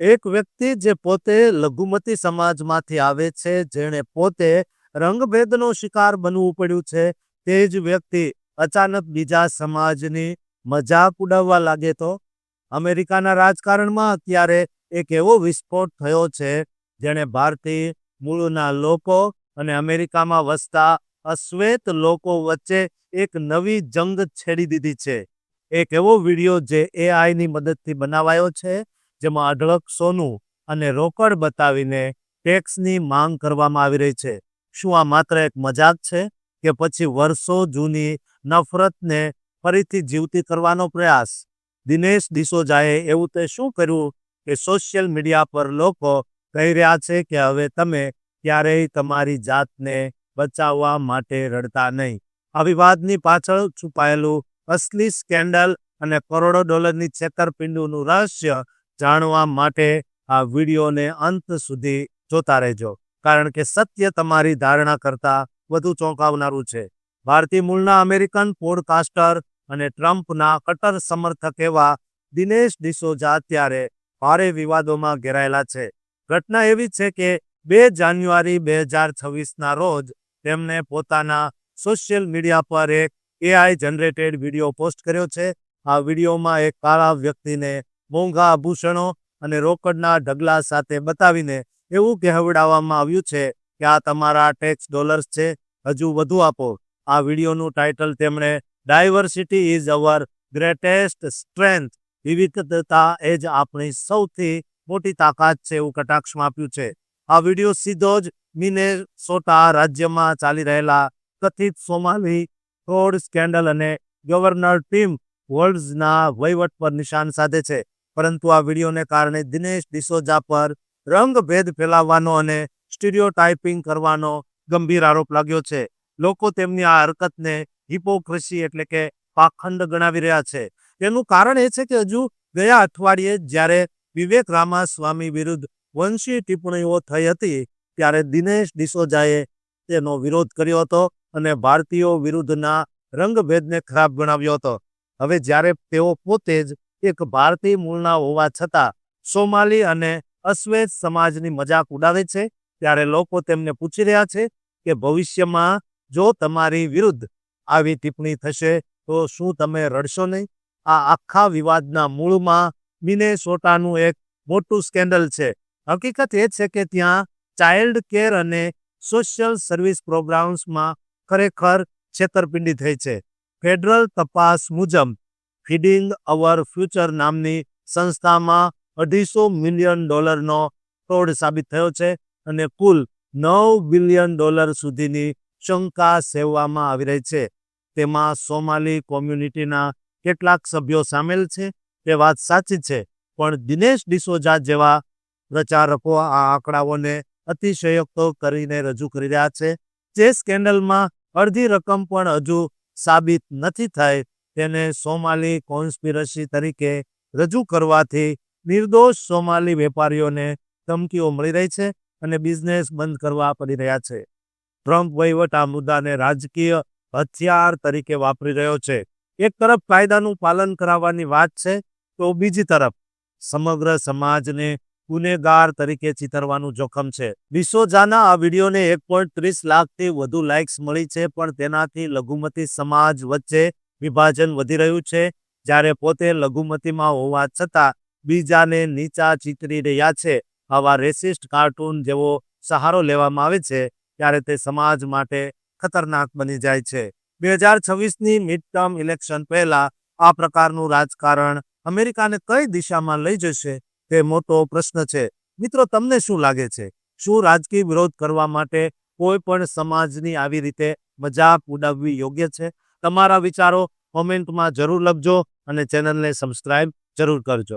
એક વ્યક્તિ જે પોતે લઘુમતી સમાજમાંથી આવે છે, જેણે પોતે રંગભેદનો શિકાર બનવું પડ્યું છે, તે જ વ્યક્તિ અચાનક બીજા સમાજની મજાક ઉડાવવા લાગે તો? અમેરિકાના રાજકારણમાં અત્યારે એક એવો વિસ્ફોટ થયો છે, જેણે ભારતીય મૂળના લોકો અને અમેરિકામાં વસતા અશ્વેત લોકો વચ્ચે એક નવી જંગ છેડી દીધી છે. એક એવો વિડિયો જે એઆઈની મદદથી બનાવાયો છે. જેમાં અઢળક સોનું અને રોકડ બતાવીને ટેક્સની માંગ કરવામાં આવી રહી છે. શું આ માત્ર એક મજાક છે કે પછી વર્ષો જૂની નફરતને ફરીથી જીવતી કરવાનો પ્રયાસ? દિનેશ ડિસોજાએ એવું તે શું કર્યું કે સોશિયલ મીડિયા પર લોકો કહી રહ્યા છે કે હવે તમે ક્યારેય તમારી જાતને બચાવવા માટે રડતા નહીં. આ પાછળ છુપાયેલું અસલી સ્કેન્ડલ અને કરોડો ડોલરની છેતરપિંડીનું રહસ્ય જાણવા માટે આ વિડીયોને અંત સુધી જોતા રહેજો, કારણ કે સત્ય તમારી ધારણા કરતાં વધુ ચોંકાવનારું છે. ભારતીય મૂળના અમેરિકન પોડકાસ્ટર અને ટ્રમ્પના કટ્ટર સમર્થક એવા દિનેશ ડિસોજા અત્યારે ભારે વિવાદોમાં ઘેરાયેલા છે. ઘટના એવી છે કે બે જાન્યુઆરી બે હજાર છવ્વીસના રોજ તેમણે પોતાના સોશિયલ મીડિયા પર એક એઆઈ જનરેટેડ વીડિયો પોસ્ટ કર્યો છે. આ વિડીયોમાં એક કાળા વ્યક્તિને મોંઘા આભૂષણો અને રોકડના ઢગલા સાથે બતાવીને એવું કહેવડાવવામાં આવ્યું છે કે આ તમારા ટેક્સ ડોલર્સ છે, હજુ વધુ આપો. આ વિડીયોનું ટાઇટલ તેમણે diversity is our greatest strength વિવિધતા એ જ આપણી સૌથી મોટી તાકાત છે એવું કટાક્ષમાં આપ્યું છે. આ વીડિયો સીધો જ મિનેસોટા રાજ્યમાં ચાલી રહેલા કથિત સોમાલી ફ્રોડ સ્કેન્ડલ અને ગવર્નર ટીમ વર્લ્ડ્સના વહીવટ પર નિશાન સાધે છે. પરંતુ આ વિડીયોને કારણે દિનેશ ડિસોજા પર રંગભેદ ફેલાવવાનો અને સ્ટીરિયોટાઇપિંગ કરવાનો ગંભીર આરોપ લાગ્યો છે. લોકો તેમની આ હરકતને હિપોક્રેસી એટલે કે પાખંડ ગણાવી રહ્યા છે. તેનું કારણ એ છે કે હજુ ગયા અઠવાડિયે જ્યારે વિવેક રામાસ્વામી વિરુદ્ધ વંશી ટિપ્પણીઓ થઈ હતી, ત્યારે દિનેશ ડિસોજાએ તેનો વિરોધ કર્યો હતો અને ભારતીયો વિરુદ્ધના રંગભેદને ખરાબ ગણાવ્યો હતો. હવે જ્યારે તેઓ પોતે જ એક ભારતીય મૂળના હોવા છતાં સોમાલી અને અશ્વેત સમાજની મજાક ઉડાવે છે. ત્યારે લોકો તેમને પૂછી રહ્યા છે કે ભવિષ્યમાં જો તમારી વિરુદ્ધ આવી ટિપ્પણી થશે તો શું તમે રડશો નહીં? આ આખા વિવાદના મૂળમાં મિનેસોટાનું એક મોટું સ્કેન્ડલ છે. હકીકત એ છે કે ત્યાં ચાઇલ્ડ કેર અને સોશિયલ સર્વિસ પ્રોગ્રામ્સમાં ખરેખર છેતરપિંડી થઈ છે. ફેડરલ તપાસ મુજબ ફીડિંગ અવર ફ્યુચર નામની સંસ્થામાં અઢીસો મિલિયન ડોલરનો ફ્રોડ સાબિત થયો છે અને કુલ નવ બિલિયન ડોલર સુધીની શંકા સેવવામાં આવી રહી છે. તેમાં સોમાલી કોમ્યુનિટીના કેટલાક સભ્યો સામેલ છે, તે વાત સાચી છે, પણ દિનેશ ડિસોજા જેવા પ્રચારકો આ આંકડાઓને અતિશયોક્તો કરીને રજૂ કરી રહ્યા છે. જે સ્કેન્ડલમાં અડધી રકમ પણ હજુ સાબિત નથી થઈ. તેને સોમાલી કોન્સ્પિરસી તરીકે રજૂ કરવાથી નિર્દોષ સોમાલી વેપારીઓને ધમકીઓ મળી રહી છે અને બિઝનેસ બંધ કરવા પડી રહ્યા છે. ટ્રમ્પ વહીવટ આ મુદ્દાને રાજકીય હથિયાર તરીકે વાપરી રહ્યો છે. એક તરફ કાયદાનું પાલન કરાવવાની વાત છે, તો બીજી તરફ સમગ્ર સમાજને ગુનેગાર તરીકે ચિતરવાનું જોખમ છે. ડિસોજાના આ વિડીયોને એક પોઈન્ટ ત્રીસ લાખથી વધુ લાઇક્સ મળી છે, પણ તેનાથી લઘુમતી સમાજ વચ્ચે વિભાજન વધી રહ્યું છે. જ્યારે પોતે લઘુમતીમાં હોવા છતાં બીજાને નીચા ચિતરી રહ્યા છે. આવા રેસિસ્ટ કાર્ટૂન જેવો સહારો લેવામાં આવે છે, ત્યારે તે સમાજ માટે ખતરનાક બની જાય છે. બે હજાર છવ્વીસની મિડ ટર્મ ઇલેક્શન પહેલા આ પ્રકારનું રાજકારણ અમેરિકાને કઈ દિશામાં લઈ જશે, તે મોટો પ્રશ્ન છે. મિત્રો, તમને શું લાગે છે? શું રાજકીય વિરોધ કરવા માટે કોઈ પણ સમાજની આવી રીતે મજાક ઉડાવવી યોગ્ય છે? તમારા વિચારો કોમેન્ટમાં જરૂર લખજો અને ચેનલને સબસ્ક્રાઇબ જરૂર કરજો.